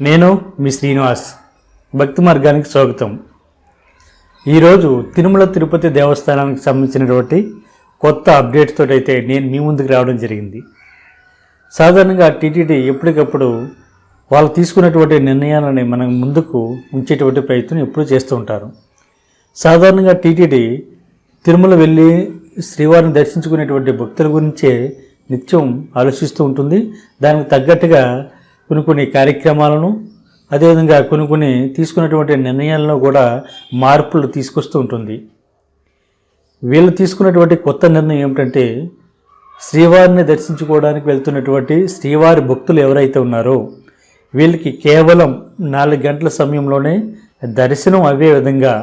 నేను మీ శ్రీనివాస్. భక్తి మార్గానికి స్వాగతం. ఈరోజు తిరుమల తిరుపతి దేవస్థానానికి సంబంధించినటువంటి కొత్త అప్డేట్స్తో అయితే నేను మీ ముందుకు రావడం జరిగింది. సాధారణంగా టీటీడీ ఎప్పటికప్పుడు వాళ్ళు తీసుకున్నటువంటి నిర్ణయాలని మనం ముందుకు ఉంచేటువంటి ప్రయత్నం ఎప్పుడూ చేస్తూ ఉంటారు. సాధారణంగా టీటీడీ తిరుమల వెళ్ళి శ్రీవారిని దర్శించుకునేటువంటి భక్తుల గురించే నిత్యం ఆలోచిస్తూ ఉంటుంది. దానికి తగ్గట్టుగా కొన్ని కొన్ని కార్యక్రమాలను అదేవిధంగా కొన్ని కొన్ని తీసుకున్నటువంటి నిర్ణయాల్లో కూడా మార్పులు తీసుకొస్తూ ఉంటుంది. వీళ్ళు తీసుకున్నటువంటి కొత్త నిర్ణయం ఏమిటంటే శ్రీవారిని దర్శించుకోవడానికి వెళ్తున్నటువంటి శ్రీవారి భక్తులు ఎవరైతే ఉన్నారో వీళ్ళకి కేవలం నాలుగు గంటల సమయంలోనే దర్శనం అవే విధంగా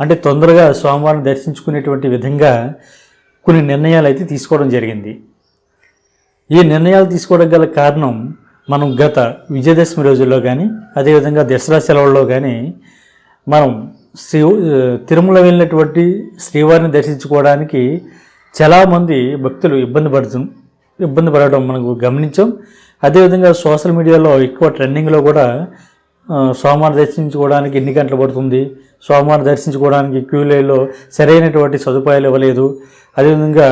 అంటే తొందరగా స్వామివారిని దర్శించుకునేటువంటి విధంగా కొన్ని నిర్ణయాలు అయితే తీసుకోవడం జరిగింది. ఈ నిర్ణయాలు తీసుకోవడం గల కారణం మనం గత విజయదశమి రోజుల్లో కానీ అదేవిధంగా దసరా సెలవుల్లో కానీ మనం శ్రీ తిరుమల వెళ్ళినటువంటి శ్రీవారిని దర్శించుకోవడానికి చాలామంది భక్తులు ఇబ్బంది పడుతు ఇబ్బంది పడడం మనకు గమనించాం. అదేవిధంగా సోషల్ మీడియాలో ఎక్కువ ట్రెండింగ్లో కూడా సోమవారం స్వామివారిని దర్శించుకోవడానికి ఎన్ని గంటలు పడుతుంది స్వామివారిని దర్శించుకోవడానికి క్యూలైలో సరైనటువంటి సదుపాయాలు ఇవ్వలేదు. అదేవిధంగా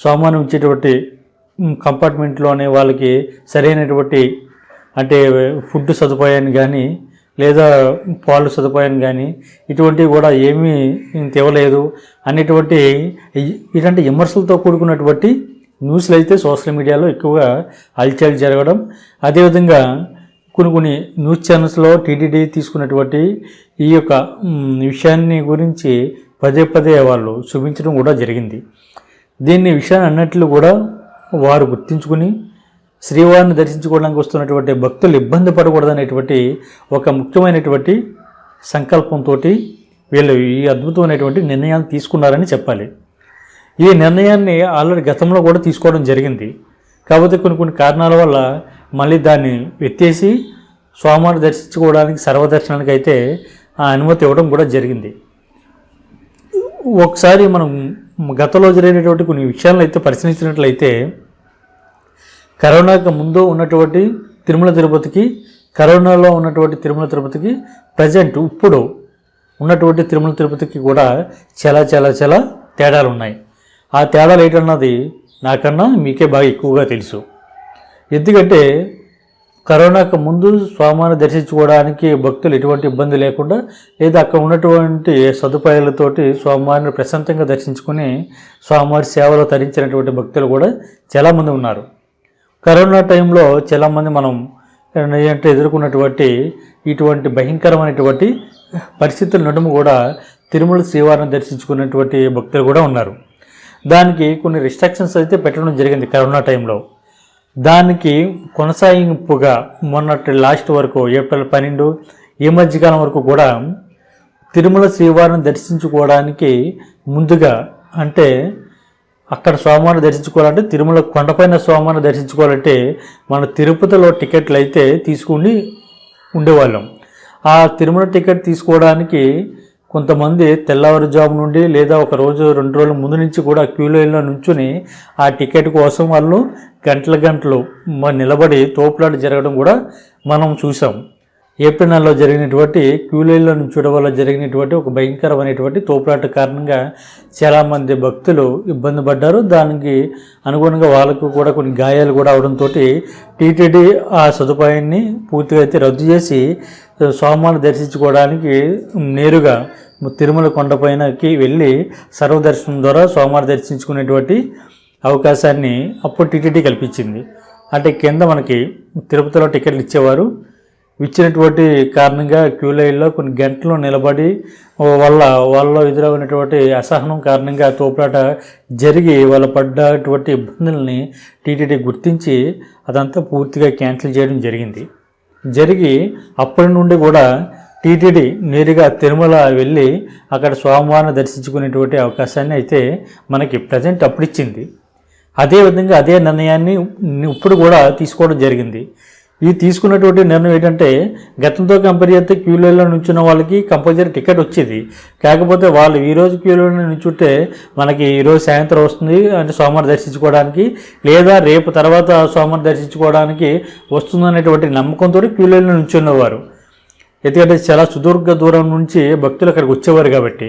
స్వామివారిని ఉంచేటువంటి కంపార్ట్మెంట్లోనే వాళ్ళకి సరైనటువంటి అంటే ఫుడ్ సదుపాయాన్ని కానీ లేదా పాలు సదుపాయాన్ని కానీ ఇటువంటివి కూడా ఏమీ తెవలేదు. అనేటువంటి ఇలాంటి విమర్శలతో కూడుకున్నటువంటి న్యూస్లు అయితే సోషల్ మీడియాలో ఎక్కువగా హల్చల్ జరగడం. అదేవిధంగా కొన్ని కొన్ని న్యూస్ ఛానల్స్లో టీటీడీ తీసుకున్నటువంటి ఈ యొక్క విషయాన్ని గురించి పదే పదే వాళ్ళు చూపించడం కూడా జరిగింది. దీన్ని విషయాన్ని అన్నట్లు కూడా వారు గుర్తించుకుని శ్రీవారిని దర్శించుకోవడానికి వస్తున్నటువంటి భక్తులు ఇబ్బంది పడకూడదనేటువంటి ఒక ముఖ్యమైనటువంటి సంకల్పంతో వీళ్ళు ఈ అద్భుతమైనటువంటి నిర్ణయాన్ని తీసుకున్నారని చెప్పాలి. ఈ నిర్ణయాన్ని ఆల్రెడీ గతంలో కూడా తీసుకోవడం జరిగింది. కాకపోతే కొన్ని కొన్ని కారణాల వల్ల మళ్ళీ దాన్ని ఎత్తేసి స్వామివారిని దర్శించుకోవడానికి సర్వదర్శనానికి అయితే ఆ అనుమతి ఇవ్వడం కూడా జరిగింది. ఒకసారి మనం గతంలో జరిగినటువంటి కొన్ని విషయాలను అయితే పరిశీలించినట్లయితే కరోనాకు ముందు ఉన్నటువంటి తిరుమల తిరుపతికి కరోనాలో ఉన్నటువంటి తిరుమల తిరుపతికి ప్రజెంట్ ఇప్పుడు ఉన్నటువంటి తిరుమల తిరుపతికి కూడా చాలా చాలా చాలా తేడాలు ఉన్నాయి. ఆ తేడాలు ఏంటన్నది నాకన్నా మీకే బాగా ఎక్కువగా తెలుసు. ఎందుకంటే కరోనాకు ముందు స్వామిని దర్శించుకోవడానికి భక్తులు ఎటువంటి ఇబ్బంది లేకుండా లేదా అక్కడ ఉన్నటువంటి సదుపాయాలతోటి స్వామివారిని ప్రశాంతంగా దర్శించుకుని స్వామివారి సేవలో తరించినటువంటి భక్తులు కూడా చాలామంది ఉన్నారు. కరోనా టైంలో చాలామంది మనం ఏంటంటే ఎదుర్కొన్నటువంటి ఇటువంటి భయంకరమైనటువంటి పరిస్థితుల నడుము కూడా తిరుమల శ్రీవారిని దర్శించుకున్నటువంటి భక్తులు కూడా ఉన్నారు. దానికి కొన్ని రిస్ట్రిక్షన్స్ అయితే పెట్టడం జరిగింది కరోనా టైంలో. దానికి కొనసాగింపుగా మొన్నటి లాస్ట్ వరకు ఏప్రిల్ పన్నెండు ఈ మధ్యకాలం వరకు కూడా తిరుమల శ్రీవారిని దర్శించుకోవడానికి ముందుగా అంటే అక్కడ స్వామివారిని దర్శించుకోవాలంటే తిరుమల కొండపైన స్వామివారిని దర్శించుకోవాలంటే మన తిరుపతిలో టికెట్లు అయితే తీసుకుని ఉండేవాళ్ళం. ఆ తిరుమల టికెట్ తీసుకోవడానికి కొంతమంది తెల్లవారుజాము నుండి లేదా ఒక రోజు రెండు రోజుల ముందు నుంచి కూడా క్యూ లైన్లో నుంచుని ఆ టికెట్ కోసం వాళ్ళు గంటల గంటలు నిలబడి తోపులాట జరగడం కూడా మనం చూసాం ఏప్రిల్ నెలలో జరిగినటువంటి క్యూ నుంచి నుంచడం వల్ల జరిగినటువంటి ఒక భయంకరమైనటువంటి తోపులాట కారణంగా చాలామంది భక్తులు ఇబ్బంది పడ్డారు. దానికి అనుగుణంగా వాళ్ళకు కూడా కొన్ని గాయాలు కూడా అవడంతో టీటీడీ ఆ సదుపాయాన్ని పూర్తిగా అయితే రద్దు చేసి స్వామివారిని దర్శించుకోవడానికి నేరుగా తిరుమల కొండపైనకి వెళ్ళి సర్వదర్శనం ద్వారా స్వామివారిని దర్శించుకునేటువంటి అవకాశాన్ని అప్పుడు టీటీడీ కల్పించింది. అంటే కింద మనకి తిరుపతిలో టికెట్లు ఇచ్చేవారు. ఇచ్చినటువంటి కారణంగా క్యూ లైన్లో కొన్ని గంటలు నిలబడి వాళ్ళ వాళ్ళలో ఎదురవునటువంటి అసహనం కారణంగా తోపులాట జరిగి వాళ్ళ పడ్డటువంటి ఇబ్బందుల్ని టీటీడీ గుర్తించి అదంతా పూర్తిగా క్యాన్సిల్ చేయడం జరిగింది. జరిగి అప్పటి నుండి కూడా టీటీడీ నేరుగా తిరుమల వెళ్ళి అక్కడ స్వామివారిని దర్శించుకునేటువంటి అవకాశాన్ని అయితే మనకి ప్రజెంట్ అప్పుడు ఇచ్చింది అదేవిధంగా అదే నిర్ణయాన్ని ఇప్పుడు కూడా తీసుకోవడం జరిగింది. ఈ తీసుకున్నటువంటి నిర్ణయం ఏంటంటే గతంతో కంపేర్ చేస్తే క్యూలైన్లో నుంచున్న వాళ్ళకి కంపల్సరీ టికెట్ వచ్చేది. కాకపోతే వాళ్ళు ఈరోజు క్యూలైన్లో నుంచుంటే మనకి ఈరోజు సాయంత్రం వస్తుంది అంటే సోమవారం దర్శించుకోవడానికి లేదా రేపు తర్వాత సోమవారం దర్శించుకోవడానికి వస్తుందనేటువంటి నమ్మకంతో క్యూలైన్లో నుంచున్నవారు. ఎందుకంటే చాలా సుదీర్ఘ దూరం నుంచి భక్తులు అక్కడికి వచ్చేవారు కాబట్టి.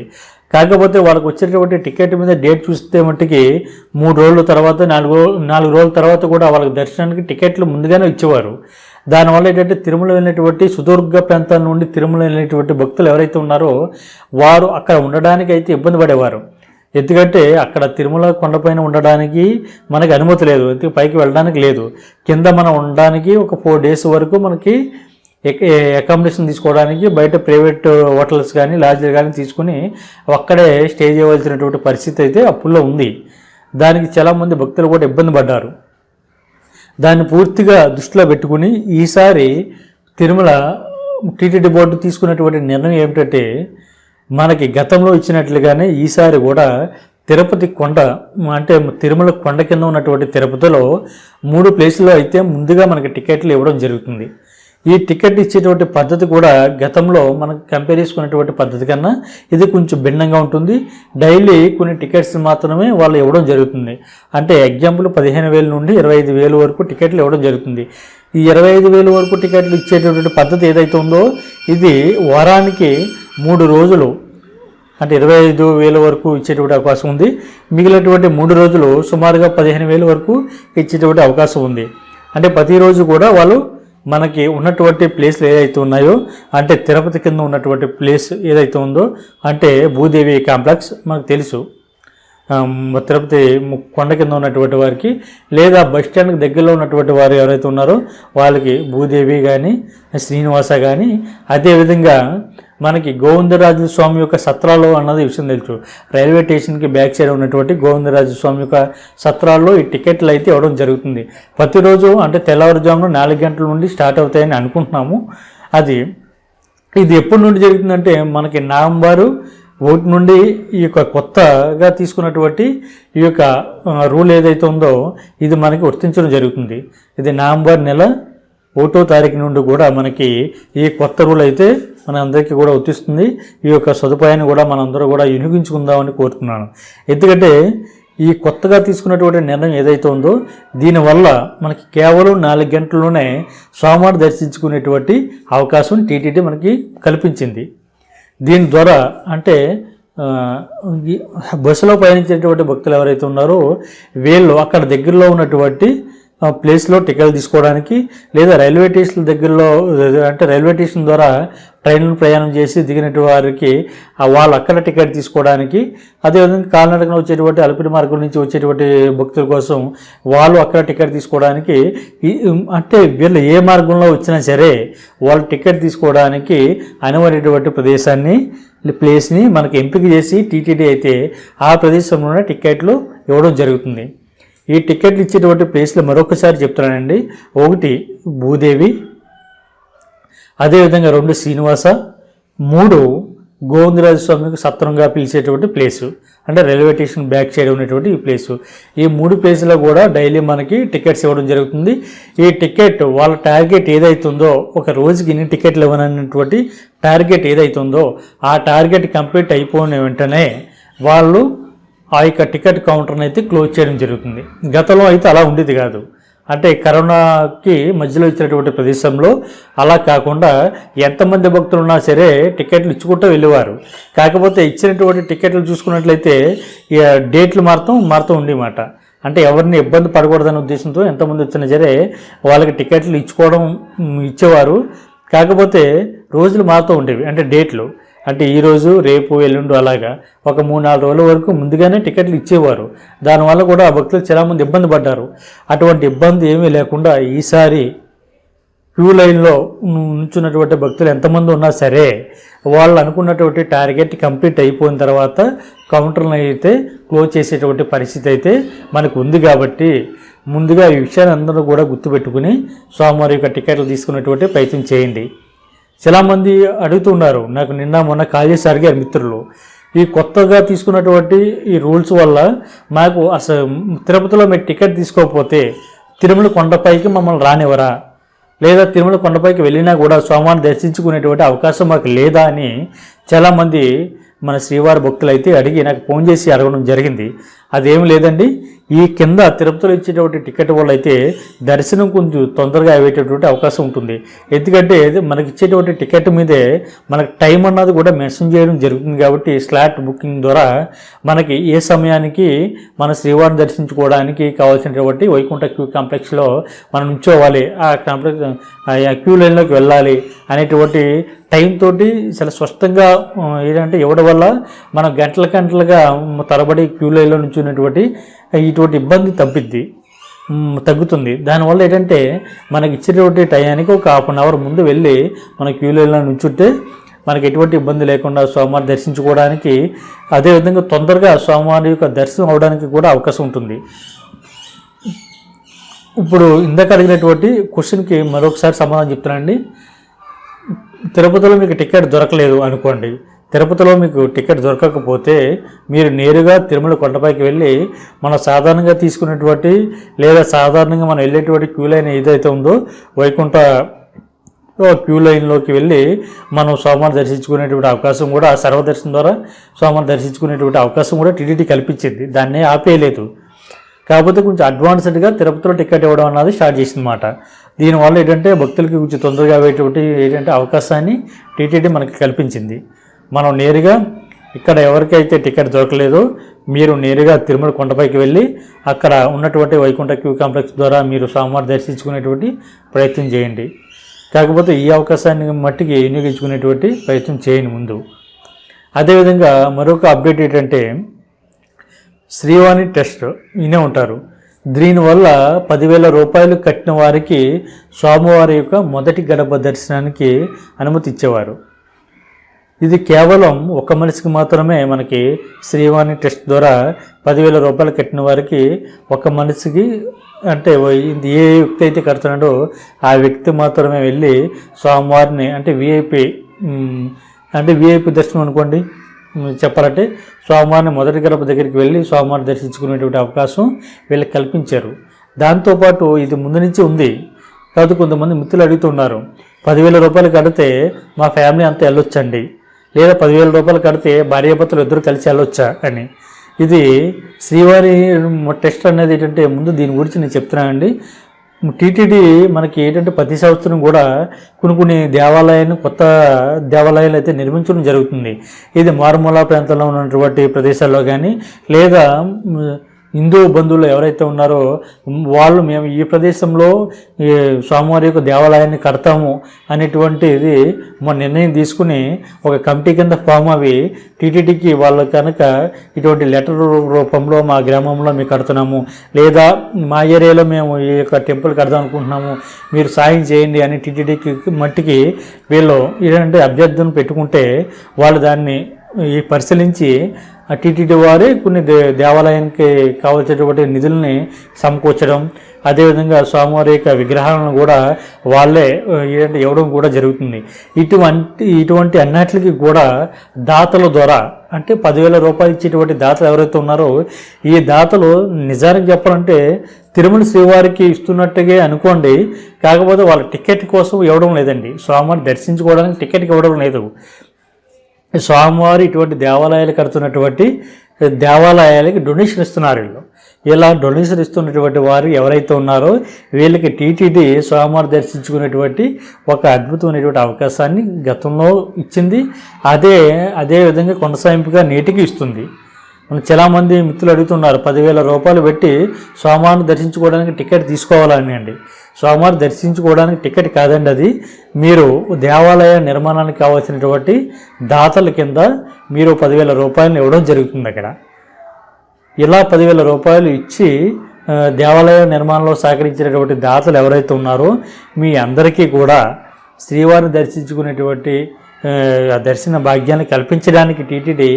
కాకపోతే వాళ్ళకి వచ్చేటటువంటి టికెట్ మీద డేట్ చూస్తే మట్టుకి మూడు రోజుల తర్వాత నాలుగు నాలుగు రోజుల తర్వాత కూడా వాళ్ళకి దర్శనానికి టికెట్లు ముందుగానే ఇచ్చేవారు. దానివల్ల ఏంటంటే తిరుమల వెళ్ళినటువంటి సుదూర్గ ప్రాంతాల నుండి తిరుమల వెళ్ళినటువంటి భక్తులు ఎవరైతే ఉన్నారో వారు అక్కడ ఉండడానికి అయితే ఇబ్బంది పడేవారు. ఎందుకంటే అక్కడ తిరుమల కొండపైన ఉండడానికి మనకి అనుమతి లేదు. ఎందుకు? పైకి వెళ్ళడానికి లేదు. కింద మనం ఉండడానికి ఒక ఫోర్ డేస్ వరకు మనకి అకామిడేషన్ తీసుకోవడానికి బయట ప్రైవేట్ హోటల్స్ కానీ లాడ్జ్లు కానీ తీసుకుని అక్కడే స్టే చేయవలసినటువంటి పరిస్థితి అయితే అప్పుల్లో ఉంది. దానికి చాలామంది భక్తులు కూడా ఇబ్బంది పడ్డారు. దాన్ని పూర్తిగా దృష్టిలో పెట్టుకుని ఈసారి తిరుమల టీటీడీ బోర్డు తీసుకున్నటువంటి నిర్ణయం ఏమిటంటే మనకి గతంలో ఇచ్చినట్లుగానే ఈసారి కూడా తిరుపతి కొండ అంటే తిరుమల కొండ కింద ఉన్నటువంటి తిరుపతిలో మూడు ప్లేసుల్లో అయితే ముందుగా మనకి టికెట్లు ఇవ్వడం జరుగుతుంది. ఈ టికెట్ ఇచ్చేటువంటి పద్ధతి కూడా గతంలో మనం కంపేర్ చేసుకునేటువంటి పద్ధతి కన్నా ఇది కొంచెం భిన్నంగా ఉంటుంది. డైలీ కొన్ని టికెట్స్ మాత్రమే వాళ్ళు ఇవ్వడం జరుగుతుంది. అంటే ఎగ్జాంపుల్ పదిహేను వేల నుండి ఇరవై ఐదు వేలు వరకు టికెట్లు ఇవ్వడం జరుగుతుంది. ఈ ఇరవై ఐదు వేలు వరకు టికెట్లు ఇచ్చేటటువంటి పద్ధతి ఏదైతే ఉందో ఇది వారానికి మూడు రోజులు అంటే ఇరవై ఐదు వేల వరకు ఇచ్చేటువంటి అవకాశం ఉంది. మిగిలినటువంటి మూడు రోజులు సుమారుగా పదిహేను వేల వరకు ఇచ్చేటువంటి అవకాశం ఉంది. అంటే ప్రతిరోజు కూడా వాళ్ళు మనకి ఉన్నటువంటి ప్లేస్లు ఏదైతే ఉన్నాయో అంటే తిరుపతి కింద ఉన్నటువంటి ప్లేస్ ఏదైతే ఉందో అంటే భూదేవి కాంప్లెక్స్ మనకు తెలుసు. తిరుపతి కొండ కింద ఉన్నటువంటి వారికి లేదా బస్ స్టాండ్కి దగ్గరలో ఉన్నటువంటి వారు ఎవరైతే ఉన్నారో వాళ్ళకి భూదేవి కానీ శ్రీనివాస కానీ అదేవిధంగా మనకి గోవిందరాజు స్వామి యొక్క సత్రాలు అన్నది విషయం తెలుసు. రైల్వే స్టేషన్కి బ్యాక్ సైడ్ ఉన్నటువంటి గోవిందరాజు స్వామి యొక్క సత్రాల్లో ఈ టికెట్లు అయితే ఇవ్వడం జరుగుతుంది. ప్రతిరోజు అంటే తెల్లవారుజామున నాలుగు గంటల నుండి స్టార్ట్ అవుతాయని అనుకుంటున్నాము. అది ఇది ఎప్పటి నుండి జరుగుతుందంటే మనకి నవంబరు ఒకటి నుండి ఈ యొక్క కొత్తగా తీసుకున్నటువంటి ఈ యొక్క రూల్ ఏదైతే ఉందో ఇది మనకి వర్తించడం జరుగుతుంది. ఇది నవంబర్ నెల ఒకటో తారీఖు నుండి కూడా మనకి ఈ కొత్త రూల్ అయితే మన అందరికీ కూడా వర్తిస్తుంది. ఈ యొక్క సదుపాయాన్ని కూడా మనందరూ కూడా వినియోగించుకుందామని కోరుతున్నాను. ఎందుకంటే ఈ కొత్తగా తీసుకున్నటువంటి నిర్ణయం ఏదైతే ఉందో దీనివల్ల మనకి కేవలం నాలుగు గంటల్లోనే స్వామివారి దర్శించుకునేటువంటి అవకాశం టీటీడీ మనకి కల్పించింది. దీని ద్వారా అంటే బస్సులో పయనించేటువంటి భక్తులు ఎవరైతే ఉన్నారో వీళ్ళు అక్కడ దగ్గరలో ఉన్నటువంటి ప్లేస్లో టికెట్లు తీసుకోవడానికి లేదా రైల్వే స్టేషన్ దగ్గరలో అంటే రైల్వే స్టేషన్ ద్వారా ట్రైన్లో ప్రయాణం చేసి దిగినటువంటి వారికి వాళ్ళు అక్కడ టికెట్ తీసుకోవడానికి అదేవిధంగా కాలినడకన వచ్చేటువంటి అలిపిరి మార్గం నుంచి వచ్చేటువంటి భక్తుల కోసం వాళ్ళు అక్కడ టికెట్ తీసుకోవడానికి అంటే వీళ్ళు ఏ మార్గంలో వచ్చినా సరే వాళ్ళు టికెట్ తీసుకోవడానికి అనువైనటువంటి ప్రదేశాన్ని ప్లేస్ని మనకు ఎంపిక చేసి టీటీడీ అయితే ఆ ప్రదేశంలోనే టికెట్లు ఇవ్వడం జరుగుతుంది. ఈ టికెట్లు ఇచ్చేటువంటి ప్లేస్లు మరొకసారి చెప్తున్నానండి. ఒకటి భూదేవి అదేవిధంగా రెండు శ్రీనివాస మూడు గోవిందరాజ స్వామికి సత్రంగా పిలిచేటువంటి ప్లేసు. అంటే రైల్వే స్టేషన్ బ్యాక్ సైడ్ ఉన్నటువంటి ఈ ప్లేసు. ఈ మూడు ప్లేసులో కూడా డైలీ మనకి టికెట్స్ ఇవ్వడం జరుగుతుంది. ఈ టికెట్ వాళ్ళ టార్గెట్ ఏదైతుందో ఒక రోజుకి ఇన్ని టికెట్లు ఇవ్వనటువంటి టార్గెట్ ఏదైతుందో ఆ టార్గెట్ కంప్లీట్ అయిపోయిన వెంటనే వాళ్ళు ఆ యొక్క టికెట్ కౌంటర్ని అయితే క్లోజ్ చేయడం జరుగుతుంది. గతంలో అయితే అలా ఉండేది కాదు. అంటే కరోనాకి మధ్యలో ఇచ్చినటువంటి ప్రదేశంలో అలా కాకుండా ఎంతమంది భక్తులు ఉన్నా సరే టికెట్లు ఇచ్చుకుంటూ వెళ్ళేవారు. కాకపోతే ఇచ్చినటువంటి టికెట్లు చూసుకున్నట్లయితే డేట్లు మారుతూ మారుతూ ఉండేమాట. అంటే ఎవరిని ఇబ్బంది పడకూడదనే ఉద్దేశంతో ఎంతమంది వచ్చినా సరే వాళ్ళకి టికెట్లు ఇచ్చుకోవడం ఇచ్చేవారు. కాకపోతే రోజులు మారుతూ ఉండేవి. అంటే డేట్లు. అంటే ఈరోజు రేపు ఎల్లుండు అలాగా ఒక మూడు నాలుగు రోజుల వరకు ముందుగానే టికెట్లు ఇచ్చేవారు. దానివల్ల కూడా భక్తులు చాలామంది ఇబ్బంది పడ్డారు. అటువంటి ఇబ్బంది ఏమీ లేకుండా ఈసారి క్యూ లైన్లో నుంచున్నటువంటి భక్తులు ఎంతమంది ఉన్నా సరే వాళ్ళు అనుకున్నటువంటి టార్గెట్ కంప్లీట్ అయిపోయిన తర్వాత కౌంటర్ని అయితే క్లోజ్ చేసేటువంటి పరిస్థితి అయితే మనకు ఉంది కాబట్టి ముందుగా ఈ విషయాన్ని అందరూ కూడా గుర్తుపెట్టుకుని స్వామివారి యొక్క టికెట్లు తీసుకునేటువంటి ప్రయత్నం చేయండి. చాలామంది అడుగుతున్నారు. నాకు నిన్న మొన్న కాల్ చేసి అడిగారు మిత్రులు. ఈ కొత్తగా తీసుకున్నటువంటి ఈ రూల్స్ వల్ల మాకు అసలు తిరుపతిలో మీరు టికెట్ తీసుకోకపోతే తిరుమల కొండపైకి మమ్మల్ని రానివ్వరా? లేదా తిరుమల కొండపైకి వెళ్ళినా కూడా స్వామివారిని దర్శించుకునేటువంటి అవకాశం మాకు లేదా అని చాలామంది మన శ్రీవారి భక్తులు అయితే అడిగి నాకు ఫోన్ చేసి అడగడం జరిగింది. అదేం లేదండి. ఈ కింద తిరుపతిలో ఇచ్చేటువంటి టికెట్ వల్ల అయితే దర్శనం కొంచెం తొందరగా అయ్యేటటువంటి అవకాశం ఉంటుంది. ఎందుకంటే మనకి ఇచ్చేటువంటి టికెట్ మీదే మనకి టైం అన్నది కూడా మెన్షన్ చేయడం జరుగుతుంది కాబట్టి స్లాట్ బుకింగ్ ద్వారా మనకి ఏ సమయానికి మన శ్రీవారిని దర్శించుకోవడానికి కావాల్సినటువంటి వైకుంఠ క్యూ కాంప్లెక్స్లో మనం ఉంచోవాలి ఆ కాంప్లెక్స్ ఆ క్యూ లైన్లోకి వెళ్ళాలి అనేటువంటి టైం తోటి చాలా స్పష్టంగా ఏంటంటే ఇవ్వడం వల్ల? మనం గంటల గంటలుగా తరబడి క్యూ లైన్లో నుంచి నుంచున్నటువంటి ఇటువంటి ఇబ్బంది తగ్గిద్ది తగ్గుతుంది. దానివల్ల ఏంటంటే మనకి ఇచ్చినటువంటి టయానికి ఒక హాఫ్ అన్ అవర్ ముందు వెళ్ళి మన క్యూలైన్లో నుంచుంటే మనకి ఎటువంటి ఇబ్బంది లేకుండా స్వామివారి దర్శించుకోవడానికి అదేవిధంగా తొందరగా స్వామివారి యొక్క దర్శనం అవడానికి కూడా అవకాశం ఉంటుంది. ఇప్పుడు ఇందాక అడిగినటువంటి క్వశ్చన్కి మరొకసారి సమాధానం చెప్తానండి తిరుపతిలో మీకు టికెట్ దొరకలేదు అనుకోండి. తిరుపతిలో మీకు టికెట్ దొరకకపోతే మీరు నేరుగా తిరుమల కొండపైకి వెళ్ళి మనం సాధారణంగా తీసుకునేటువంటి లేదా సాధారణంగా మనం వెళ్ళేటువంటి క్యూ లైన్ ఏదైతే ఉందో వైకుంఠ క్యూ లైన్లోకి వెళ్ళి మనం స్వామివారిని దర్శించుకునేటువంటి అవకాశం కూడా సర్వదర్శనం ద్వారా స్వామివారిని దర్శించుకునేటువంటి అవకాశం కూడా టీటీడీ కల్పించింది. దాన్నే ఆపేయలేదు. కాకపోతే కొంచెం అడ్వాన్స్డ్గా తిరుపతిలో టికెట్ ఇవ్వడం అన్నది స్టార్ట్ చేసిందన్నమాట. దీనివల్ల ఏంటంటే భక్తులకి కొంచెం తొందరగా అయ్యేటువంటి ఏంటంటే అవకాశాన్ని టీటీడీ మనకి కల్పించింది. మనం నేరుగా ఇక్కడ ఎవరికైతే టికెట్ దొరకలేదో మీరు నేరుగా తిరుమల కొండపైకి వెళ్ళి అక్కడ ఉన్నటువంటి వైకుంఠ క్యూ కాంప్లెక్స్ ద్వారా మీరు స్వామివారి దర్శించుకునేటువంటి ప్రయత్నం చేయండి. కాకపోతే ఈ అవకాశాన్ని మట్టికి వినియోగించుకునేటువంటి ప్రయత్నం చేయని ముందు. అదేవిధంగా మరొక అప్డేట్ ఏంటంటే శ్రీవాణి టెస్ట్ వినే ఉంటారు. దీనివల్ల పదివేల రూపాయలు కట్టిన వారికి స్వామివారి యొక్క మొదటి గడప దర్శనానికి అనుమతి ఇచ్చేవారు. ఇది కేవలం ఒక మనిషికి మాత్రమే మనకి శ్రీవాణి టెస్ట్ ద్వారా పదివేల రూపాయలు కట్టిన వారికి ఒక మనిషికి అంటే ఇది ఏ వ్యక్తి అయితే కడుతున్నాడో ఆ వ్యక్తి మాత్రమే వెళ్ళి స్వామివారిని అంటే విఐపి అంటే విఐపి దర్శనం అనుకోండి చెప్పాలంటే స్వామివారిని మొదటి గడప దగ్గరికి వెళ్ళి స్వామివారిని దర్శించుకునేటువంటి అవకాశం వీళ్ళకి కల్పించారు. దాంతోపాటు ఇది ముందు నుంచి ఉంది. కాబట్టి కొంతమంది మిత్రులు అడుగుతున్నారు పదివేల రూపాయలు కడితే మా ఫ్యామిలీ అంతా వెళ్ళొచ్చండి. లేదా పదివేల రూపాయలు కడితే భార్యాభర్తలు ఇద్దరు కలిసి వెళ్ళొచ్చా అని. ఇది శ్రీవారి టెస్ట్ అనేది ఏంటంటే ముందు దీని గురించి నేను చెప్తున్నానండి. టీటీడీ మనకి ఏంటంటే ప్రతి సంవత్సరం కూడా కొన్ని కొన్ని దేవాలయాన్ని కొత్త దేవాలయాలు అయితే నిర్మించడం జరుగుతుంది. ఇది మారుమూల ప్రాంతంలో ఉన్నటువంటి ప్రదేశాల్లో కానీ లేదా హిందూ బంధువులు ఎవరైతే ఉన్నారో వాళ్ళు మేము ఈ ప్రదేశంలో ఈ స్వామివారి యొక్క దేవాలయాన్ని కడతాము అనేటువంటిది మా నిర్ణయం తీసుకుని ఒక కమిటీ కింద ఫామ్ అవి టీటీడీకి వాళ్ళు కనుక ఇటువంటి లెటర్ రూపంలో మా గ్రామంలో మేము కడుతున్నాము. లేదా మా ఏరియాలో మేము ఈ యొక్క టెంపుల్ కడదాం అనుకుంటున్నాము. మీరు సాయం చేయండి అని టీటీడీకి మట్టికి వీళ్ళు ఏంటంటే అభ్యర్థులను పెట్టుకుంటే వాళ్ళు దాన్ని ఈ పరిశీలించి టీటీడీ వారే కొన్ని దే దేవాలయానికి కావాల్సినటువంటి నిధుల్ని సమకూర్చడం అదేవిధంగా స్వామివారి యొక్క విగ్రహాలను కూడా వాళ్ళే ఇవ్వడం కూడా జరుగుతుంది. ఇటువంటి ఇటువంటి అన్నిటికి కూడా దాతల ద్వారా అంటే పదివేల రూపాయలు ఇచ్చేటువంటి దాతలు ఎవరైతే ఉన్నారో ఈ దాతలు నిజానికి చెప్పాలంటే తిరుమల శ్రీవారికి ఇస్తున్నట్టుగా అనుకోండి కాకపోతే వాళ్ళ టికెట్ కోసం ఇవ్వడం లేదండి. స్వామివారిని దర్శించుకోవడానికి టికెట్ ఇవ్వడం లేదు. స్వామివారు ఇటువంటి దేవాలయాలు కడుతున్నటువంటి దేవాలయాలకి డొనేషన్ ఇస్తున్నారు వీళ్ళు. ఇలా డొనేషన్ ఇస్తున్నటువంటి వారు ఎవరైతే ఉన్నారో వీళ్ళకి టీటీడీ స్వామివారు దర్శించుకునేటువంటి ఒక అద్భుతమైనటువంటి అవకాశాన్ని గతంలో ఇచ్చింది. అదే అదే విధంగా కొనసాగింపుగా నేటికి ఇస్తుంది. మనం చాలామంది మిత్రులు అడుగుతున్నారు పదివేల రూపాయలు పెట్టి స్వామివారిని దర్శించుకోవడానికి టికెట్ తీసుకోవాలని అండి. స్వామివారిని దర్శించుకోవడానికి టికెట్ కాదండి అది. మీరు దేవాలయ నిర్మాణానికి కావాల్సినటువంటి దాతల కింద మీరు పదివేల రూపాయలను ఇవ్వడం జరుగుతుంది అక్కడ. ఇలా పదివేల రూపాయలు ఇచ్చి దేవాలయ నిర్మాణంలో సహకరించినటువంటి దాతలు ఎవరైతే ఉన్నారో మీ అందరికీ కూడా శ్రీవారిని దర్శించుకునేటువంటి దర్శన భాగ్యాన్ని కల్పించడానికి టీటీడీ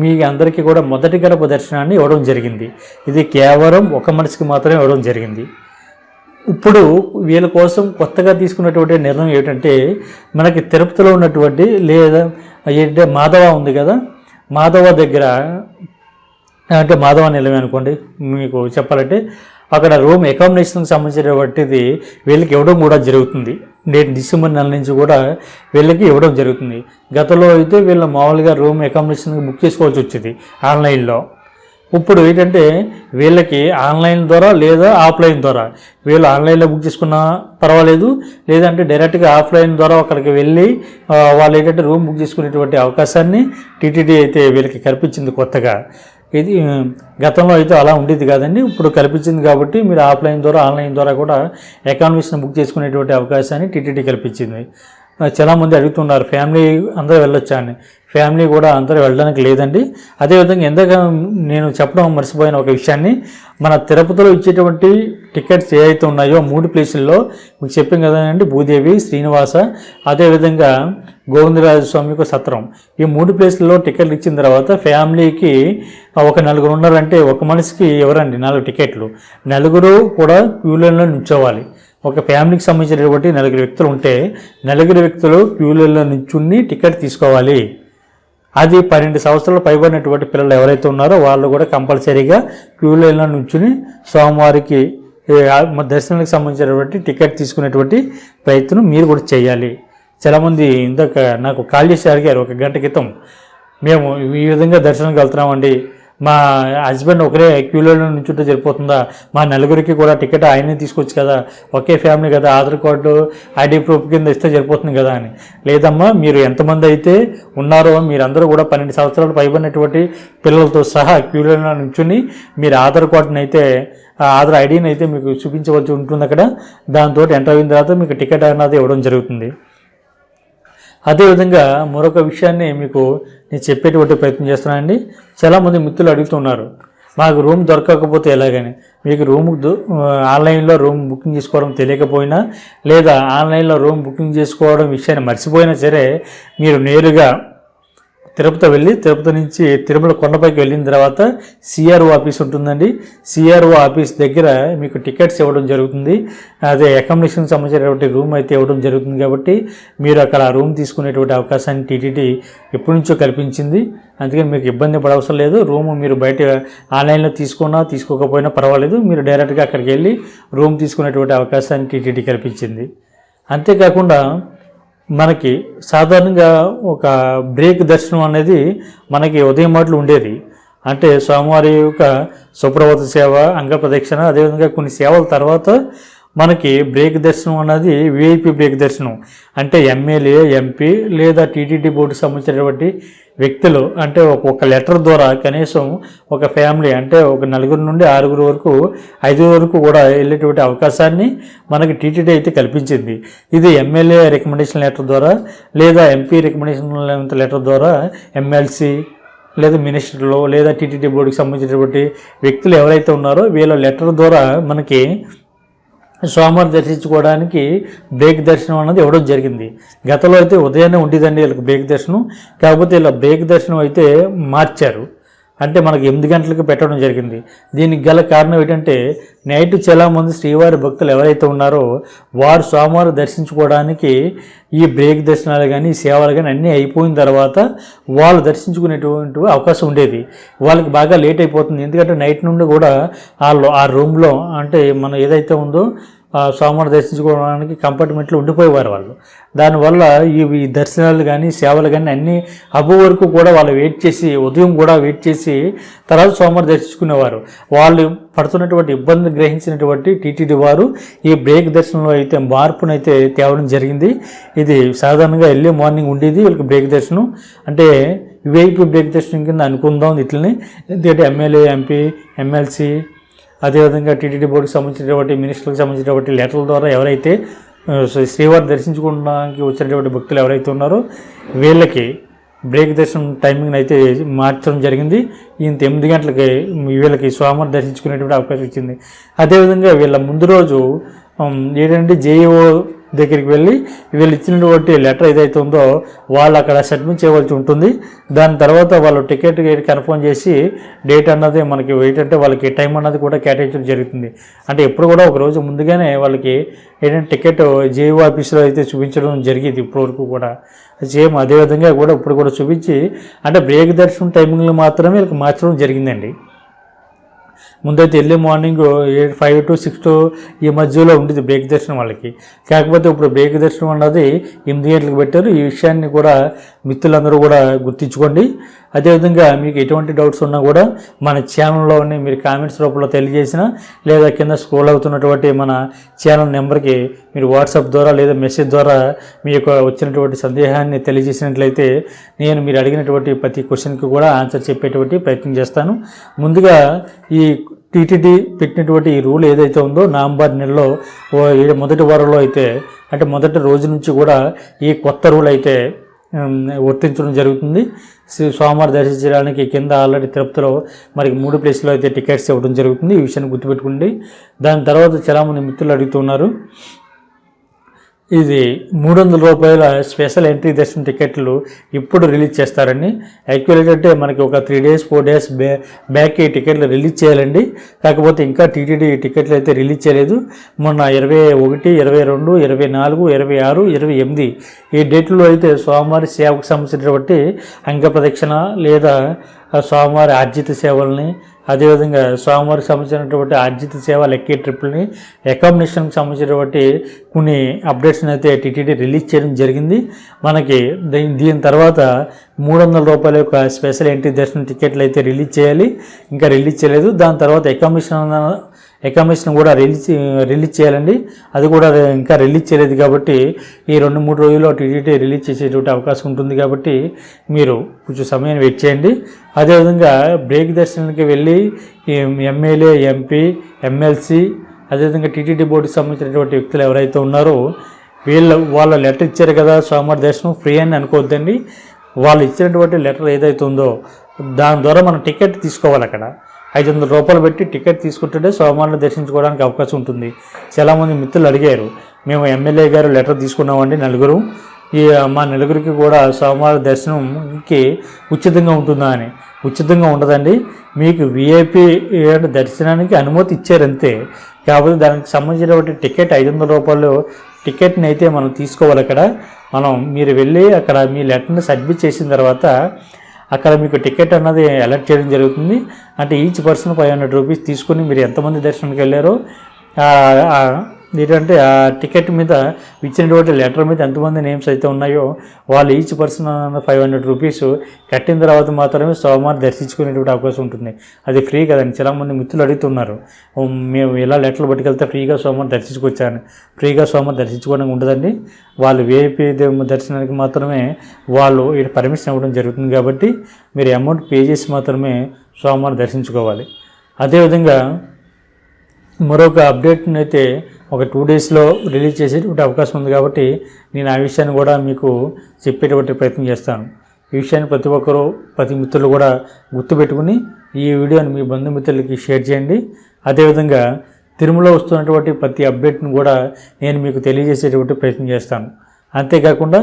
మీ అందరికీ కూడా మొదటి గడప దర్శనాన్ని ఇవ్వడం జరిగింది. ఇది కేవలం ఒక మనిషికి మాత్రమే ఇవ్వడం జరిగింది. ఇప్పుడు వీళ్ళ కోసం కొత్తగా తీసుకున్నటువంటి నిర్ణయం ఏమిటంటే మనకి తిరుపతిలో ఉన్నటువంటి లేదా ఏంటంటే మాధవ ఉంది కదా మాధవ దగ్గర అంటే మాధవ నిలయం అనుకోండి మీకు చెప్పాలంటే అక్కడ రూమ్ అకామిడేషన్కి సంబంధించినటువంటిది వీళ్ళకి ఇవ్వడం కూడా జరుగుతుంది. నేటి డిసెంబర్ నెల నుంచి కూడా వీళ్ళకి ఇవ్వడం జరుగుతుంది. గతంలో అయితే వీళ్ళు మామూలుగా రూమ్ అకామిడేషన్ బుక్ చేసుకోవాల్సి వచ్చేది ఆన్లైన్లో. ఇప్పుడు ఏంటంటే వీళ్ళకి ఆన్లైన్ ద్వారా లేదా ఆఫ్లైన్ ద్వారా వీళ్ళు ఆన్లైన్లో బుక్ చేసుకున్నా పర్వాలేదు లేదంటే డైరెక్ట్గా ఆఫ్లైన్ ద్వారా అక్కడికి వెళ్ళి వాళ్ళు ఏంటంటే రూమ్ బుక్ చేసుకునేటువంటి అవకాశాన్ని టీటీడీ అయితే వీళ్ళకి కల్పించింది కొత్తగా. ఇది గతంలో అయితే అలా ఉండేది కాదండి. ఇప్పుడు కల్పించింది కాబట్టి మీరు ఆఫ్లైన్ ద్వారా ఆన్లైన్ ద్వారా కూడా అకామిడేషన్ బుక్ చేసుకునేటువంటి అవకాశాన్ని టీటీడీ కల్పించింది. చాలామంది అడుగుతున్నారు ఫ్యామిలీ అందరూ వెళ్ళొచ్చా అని. ఫ్యామిలీ కూడా అందరూ వెళ్ళడానికి లేదండి. అదేవిధంగా ఎందాక నేను చెప్పడం మర్చిపోయిన ఒక విషయాన్ని మన తిరుపతిలో ఇచ్చేటువంటి టికెట్స్ ఏవైతే ఉన్నాయో మూడు ప్లేసుల్లో మీకు చెప్పాం కదండి భూదేవి శ్రీనివాస అదేవిధంగా గోవిందరాజ స్వామికి సత్రం. ఈ మూడు ప్లేసుల్లో టికెట్లు ఇచ్చిన తర్వాత ఫ్యామిలీకి ఒక నలుగురు ఉన్నారంటే ఒక మనిషికి ఎవరండి? నాలుగు టికెట్లు. నలుగురు కూడా క్యూ లైన్లో నిల్చోవాలి. ఒక ఫ్యామిలీకి సంబంధించినటువంటి నలుగురు వ్యక్తులు ఉంటే నలుగురు వ్యక్తులు క్యూ లైన్లో నిల్చుని టికెట్ తీసుకోవాలి. అది పన్నెండు సంవత్సరాలు పైబడినటువంటి పిల్లలు ఎవరైతే ఉన్నారో వాళ్ళు కూడా కంపల్సరీగా క్యూ లైన్లో నుంచుని సోమవారికి దర్శనానికి సంబంధించినటువంటి టికెట్ తీసుకునేటువంటి ప్రయత్నం మీరు కూడా చేయాలి. చాలామంది ఇందాక నాకు కాల్ చేసి అడిగారు ఒక గంట క్రితం. మేము ఈ విధంగా దర్శనానికి వెళ్తున్నామండి. మా హస్బెండ్ ఒకరే క్యూలో నుంచుంటే సరిపోతుందా? మా నలుగురికి కూడా టికెట్ ఆయనే తీసుకోవచ్చు కదా. ఒకే ఫ్యామిలీ కదా. ఆధార్ కార్డు ఐడి ప్రూఫ్ కింద ఇస్తే సరిపోతుంది కదా అని. లేదమ్మా మీరు ఎంతమంది అయితే ఉన్నారో మీరందరూ కూడా పన్నెండు సంవత్సరాలు పైబడినటువంటి పిల్లలతో సహా క్యూలో నుంచుని మీరు ఆధార్ కార్డుని అయితే ఆధార్ ఐడిని అయితే మీకు చూపించవలసి ఉంటుంది అక్కడ. దాంతో ఎంటర్ అయిన తర్వాత మీకు టికెట్ అన్నది ఇవ్వడం జరుగుతుంది. అదేవిధంగా మరొక విషయాన్ని మీకు నేను చెప్పేటువంటి ప్రయత్నం చేస్తున్నానండి చాలామంది మిత్రులు అడుగుతున్నారు మాకు రూమ్ దొరకకపోతే ఎలాగని? మీకు రూమ్ దు- ఆన్లైన్లో రూమ్ బుకింగ్ చేసుకోవడం తెలియకపోయినా లేదా ఆన్లైన్లో రూమ్ బుకింగ్ చేసుకోవడం విషయాన్ని మర్చిపోయినా సరే మీరు నేరుగా తిరుపతి వెళ్ళి తిరుపతి నుంచి తిరుమల కొండపైకి వెళ్ళిన తర్వాత సిఆర్ఓ ఆఫీస్ ఉంటుందండి. సిఆర్ఓ ఆఫీస్ దగ్గర మీకు టికెట్స్ ఇవ్వడం జరుగుతుంది. అదే అకామిడేషన్ సంబంధించినటువంటి రూమ్ అయితే ఇవ్వడం జరుగుతుంది కాబట్టి మీరు అక్కడ ఆ రూమ్ తీసుకునేటువంటి అవకాశాన్ని టీటీడీ ఎప్పటి నుంచో కల్పించింది. అందుకని మీకు ఇబ్బంది పడవసరం లేదు. రూమ్ మీరు బయట ఆన్లైన్లో తీసుకున్నా తీసుకోకపోయినా పర్వాలేదు. మీరు డైరెక్ట్గా అక్కడికి వెళ్ళి రూమ్ తీసుకునేటువంటి అవకాశాన్ని టీటీడీ కల్పించింది. అంతేకాకుండా మనకి సాధారణంగా ఒక బ్రేక్ దర్శనం అనేది మనకి ఉదయం మాటలు ఉండేది. అంటే స్వామివారి యొక్క సుప్రభాత సేవ అంగ ప్రదక్షిణ అదేవిధంగా కొన్ని సేవల తర్వాత మనకి బ్రేక్ దర్శనం అన్నది విఐపి బ్రేక్ దర్శనం. అంటే ఎమ్మెల్యే ఎంపీ లేదా టీటీడీ బోర్డు సంబంధించినటువంటి వ్యక్తులు అంటే ఒక- లెటర్ ద్వారా కనీసం ఒక ఫ్యామిలీ అంటే ఒక నలుగురు నుండి ఆరుగురు వరకు ఐదుగురు వరకు కూడా వెళ్ళేటువంటి అవకాశాన్ని మనకి టీటీడీ అయితే కల్పించింది. ఇది ఎమ్మెల్యే రికమెండేషన్ లెటర్ ద్వారా లేదా ఎంపీ రికమెండేషన్ లెటర్ ద్వారా ఎమ్మెల్సీ లేదా మినిస్టర్లు లేదా టీటీడీ బోర్డుకి సంబంధించినటువంటి వ్యక్తులు ఎవరైతే ఉన్నారో వీళ్ళ లెటర్ ద్వారా మనకి సోమవారం దర్శించుకోవడానికి బ్రేక్ దర్శనం అన్నది ఇవ్వడం జరిగింది. గతంలో అయితే ఉదయాన్నే ఉండేదండి వీళ్ళకి బ్రేక్ దర్శనం. కాకపోతే ఇలా బ్రేక్ దర్శనం అయితే మార్చారు. అంటే మనకి ఎనిమిది గంటలకు పెట్టడం జరిగింది. దీనికి గల కారణం ఏంటంటే నైట్ చాలామంది శ్రీవారి భక్తులు ఎవరైతే ఉన్నారో వారు సోమవారం దర్శించుకోవడానికి ఈ బ్రేక్ దర్శనాలు కానీ సేవలు కానీ అన్నీ అయిపోయిన తర్వాత వాళ్ళు దర్శించుకునేటువంటి అవకాశం ఉండేది. వాళ్ళకి బాగా లేట్ అయిపోతుంది. ఎందుకంటే నైట్ నుండి కూడా వాళ్ళు ఆ రూమ్లో అంటే మనం ఏదైతే ఉందో ఆ దర్శించుకోవడానికి కంపార్ట్మెంట్లో ఉండిపోయేవారు వాళ్ళు. దానివల్ల ఈ దర్శనాలు కానీ సేవలు కానీ అన్నీ హబ్బు వరకు కూడా వాళ్ళు వెయిట్ చేసి ఉదయం కూడా వెయిట్ చేసి తర్వాత సోమవారం దర్శించుకునేవారు. వాళ్ళు పడుతున్నటువంటి ఇబ్బంది గ్రహించినటువంటి టీటీడీ వారు ఈ బ్రేక్ దర్శనంలో అయితే మార్పునైతే తేవడం జరిగింది. ఇది సాధారణంగా ఎర్లీ మార్నింగ్ ఉండేది వీళ్ళకి బ్రేక్ దర్శనం. అంటే విఐపి బ్రేక్ దర్శనం కింద అనుకుందాం ఇట్లని. ఎందుకంటే ఎమ్మెల్యే ఎంపీ ఎమ్మెల్సీ అదేవిధంగా టీటీడీ బోర్డుకి సంబంధించినటువంటి మినిస్టర్లకు సంబంధించినటువంటి లెటర్ల ద్వారా ఎవరైతే శ్రీవారి దర్శించుకోవడానికి వచ్చినటువంటి భక్తులు ఎవరైతే ఉన్నారో వీళ్ళకి బ్రేక్ దర్శనం టైమింగ్ అయితే మార్చడం జరిగింది. ఇంత ఎనిమిది గంటలకి వీళ్ళకి స్వామిని దర్శించుకునేటువంటి అవకాశం ఇచ్చింది. అదేవిధంగా వీళ్ళ ముందు రోజు ఏంటంటే జేఈఓ దగ్గరికి వెళ్ళి వీళ్ళు ఇచ్చినటువంటి లెటర్ ఏదైతే ఉందో వాళ్ళు అక్కడ సబ్మిట్ చేయవలసి ఉంటుంది. దాని తర్వాత వాళ్ళు టికెట్ కన్ఫర్మ్ చేసి డేట్ అన్నది మనకి ఏంటంటే వాళ్ళకి టైం అన్నది కూడా కేటాయించడం జరుగుతుంది. అంటే ఎప్పుడు కూడా ఒక రోజు ముందుగానే వాళ్ళకి ఏంటంటే టికెట్ జేఓ ఆఫీస్లో అయితే చూపించడం జరిగేది ఇప్పటివరకు కూడా. సేమ్ అదేవిధంగా కూడా ఇప్పుడు కూడా చూపించి అంటే బ్రేక్ దర్శనం టైమింగ్లు మాత్రమే వీళ్ళకి మార్చడం జరిగిందండి. ముందైతే early morning eight five to six to ఈ మధ్యలో ఉండేది బ్రేక్ దర్శనం వాళ్ళకి. కాకపోతే ఇప్పుడు బ్రేక్ దర్శనం అన్నది ఎనిమిది గంటలకు పెట్టారు. ఈ విషయాన్ని కూడా మిత్రులందరూ కూడా గుర్తించుకోండి. అదేవిధంగా మీకు ఎటువంటి డౌట్స్ ఉన్నా కూడా మన ఛానల్లోని మీరు కామెంట్స్ రూపంలో తెలియజేసిన లేదా కింద స్క్రోల్ అవుతున్నటువంటి మన ఛానల్ నెంబర్కి మీరు వాట్సాప్ ద్వారా లేదా మెసేజ్ ద్వారా మీ యొక్క వచ్చినటువంటి సందేహాన్ని తెలియజేసినట్లయితే నేను మీరు అడిగినటువంటి ప్రతి క్వశ్చన్కి కూడా ఆన్సర్ చెప్పేటువంటి ప్రయత్నం చేస్తాను. ముందుగా ఈ టీటీడీ పెట్టినటువంటి ఈ రూల్ ఏదైతే ఉందో నవంబర్ నెలలో మొదటి వారంలో అయితే అంటే మొదటి రోజు నుంచి కూడా ఈ కొత్త రూల్ అయితే వర్తించడం జరుగుతుంది. స్వామివారి దర్శించడానికి కింద ఆల్రెడీ తిరుపతిలో మరి మూడు ప్లేస్లో అయితే టికెట్స్ ఇవ్వడం జరుగుతుంది. ఈ విషయాన్ని గుర్తుపెట్టుకోండి. దాని తర్వాత చాలామంది మిత్రులు అడుగుతున్నారు ఇది మూడు వందల రూపాయల స్పెషల్ ఎంట్రీ దర్శన టికెట్లు ఇప్పుడు రిలీజ్ చేస్తారండి. యాక్చువల్ ఏంటంటే మనకి ఒక త్రీ డేస్ ఫోర్ డేస్ బ్యా బ్యాక్ ఈ టికెట్లు రిలీజ్ చేయాలండి. కాకపోతే ఇంకా టీటీడీ టికెట్లు అయితే రిలీజ్ చేయలేదు. మొన్న ఇరవై ఒకటి ఇరవై రెండు ఇరవై నాలుగు ఇరవై ఆరు ఇరవై ఎనిమిది ఈ డేట్లో అయితే స్వామివారి సేవకు సంబంధించినటువంటి అంగ ప్రదక్షిణ లేదా స్వామివారి ఆర్జిత సేవల్ని అదేవిధంగా స్వామివారికి సంబంధించినటువంటి ఆర్జిత సేవ లెక్కే ట్రిప్పుల్ని అకామిడేషన్కి సంబంధించినటువంటి కొన్ని అప్డేట్స్ని అయితే టీటీడీ రిలీజ్ చేయడం జరిగింది. మనకి దీని తర్వాత మూడు వందల రూపాయల యొక్క స్పెషల్ ఎంట్రీ దర్శనం టికెట్లు అయితే రిలీజ్ చేయాలి. ఇంకా రిలీజ్ చేయలేదు. దాని తర్వాత అకామిడేషన్ అకామిడేషన్ కూడా రిలీజ్ రిలీజ్ చేయాలండి. అది కూడా ఇంకా రిలీజ్ చేయలేదు కాబట్టి ఈ రెండు మూడు రోజుల్లో టీటీడీ రిలీజ్ చేసేటువంటి అవకాశం ఉంటుంది కాబట్టి మీరు కొంచెం సమయం వెయిట్ చేయండి. అదేవిధంగా బ్రేక్ దర్శనానికి వెళ్ళి ఎమ్మెల్యే ఎంపీ ఎమ్మెల్సీ అదేవిధంగా టీటీడీ బోర్డుకి సంబంధించినటువంటి వ్యక్తులు ఎవరైతే ఉన్నారో వీళ్ళు వాళ్ళ లెటర్ ఇచ్చారు కదా సోమవారి దర్శనం ఫ్రీ అని అనుకోవద్దండి. వాళ్ళు ఇచ్చినటువంటి లెటర్ ఏదైతే ఉందో దాని ద్వారా మనం టికెట్ తీసుకోవాలి అక్కడ. ఐదు వందల రూపాయలు పెట్టి టికెట్ తీసుకుంటుంటే సోమవారం దర్శించుకోవడానికి అవకాశం ఉంటుంది. చాలామంది మిత్రులు అడిగారు మేము ఎమ్మెల్యే గారు లెటర్ తీసుకున్నామండి నలుగురు. ఈ మా నలుగురికి కూడా సోమవారం దర్శనంకి ఉచితంగా ఉంటుందా అని. ఉచితంగా ఉండదండి. మీకు విఐపి దర్శనానికి అనుమతి ఇచ్చారంతే. కాకపోతే దానికి సంబంధించినటువంటి టికెట్ ఐదు వందల రూపాయలు టికెట్ని అయితే మనం తీసుకోవాలి అక్కడ. మనం మీరు వెళ్ళి అక్కడ మీ లెటర్ని సబ్మిట్ చేసిన తర్వాత అక్కడ మీకు టికెట్ అన్నది అలర్ట్ చేయడం జరుగుతుంది. అంటే each person five hundred rupees తీసుకుని మీరు ఎంతమంది దర్శనానికి వెళ్ళారో ఏంటంటే ఆ టికెట్ మీద ఇచ్చినటువంటి లెటర్ మీద ఎంతమంది నేమ్స్ అయితే ఉన్నాయో వాళ్ళు each person five hundred rupees కట్టిన తర్వాత మాత్రమే సోమవారం దర్శించుకునేటువంటి అవకాశం ఉంటుంది. అది ఫ్రీ కదండి. చాలామంది మిత్రులు అడుగుతున్నారు. మేము ఇలా లెటర్లు పట్టుకెళ్తే ఫ్రీగా సోమవారం దర్శించుకొచ్చాను. ఫ్రీగా సోమవారం దర్శించుకోవడం ఉండదండి. వాళ్ళు వేపీ దర్శనానికి మాత్రమే వాళ్ళు పర్మిషన్ ఇవ్వడం జరుగుతుంది కాబట్టి మీరు అమౌంట్ పే చేసి మాత్రమే సోమవారం దర్శించుకోవాలి. అదేవిధంగా మరొక అప్డేట్ని అయితే ఒక టూ డేస్లో రిలీజ్ చేసేటువంటి అవకాశం ఉంది కాబట్టి నేను ఆ విషయాన్ని కూడా మీకు చెప్పేటువంటి ప్రయత్నం చేస్తాను. ఈ విషయాన్ని ప్రతి ఒక్కరూ ప్రతి మిత్రులు కూడా గుర్తుపెట్టుకుని ఈ వీడియోని మీ బంధుమిత్రులకి షేర్ చేయండి. అదేవిధంగా తిరుమల వస్తున్నటువంటి ప్రతి అప్డేట్ను కూడా నేను మీకు తెలియజేసేటువంటి ప్రయత్నం చేస్తాను. అంతేకాకుండా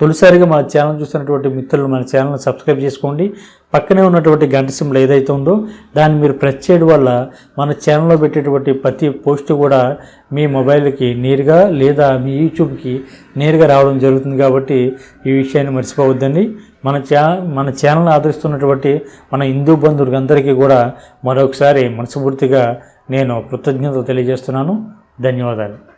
తొలిసారిగా మా ఛానల్ చూస్తున్నటువంటి మిత్రులు మన ఛానల్ సబ్స్క్రైబ్ చేసుకోండి. పక్కనే ఉన్నటువంటి గంట సింబల్ ఏదైతే ఉందో దాన్ని మీరు ప్రెస్ చేయడం వల్ల మన ఛానల్లో పెట్టేటువంటి ప్రతి పోస్ట్ కూడా మీ మొబైల్కి నేరుగా లేదా మీ యూట్యూబ్కి నేరుగా రావడం జరుగుతుంది కాబట్టి ఈ విషయాన్ని మర్చిపోవద్దండి. మన ఛా మన ఛానల్ ఆదరిస్తున్నటువంటి మన హిందూ బంధువులందరికీ కూడా మరొకసారి మనస్ఫూర్తిగా నేను కృతజ్ఞత తెలియజేస్తున్నాను. ధన్యవాదాలు.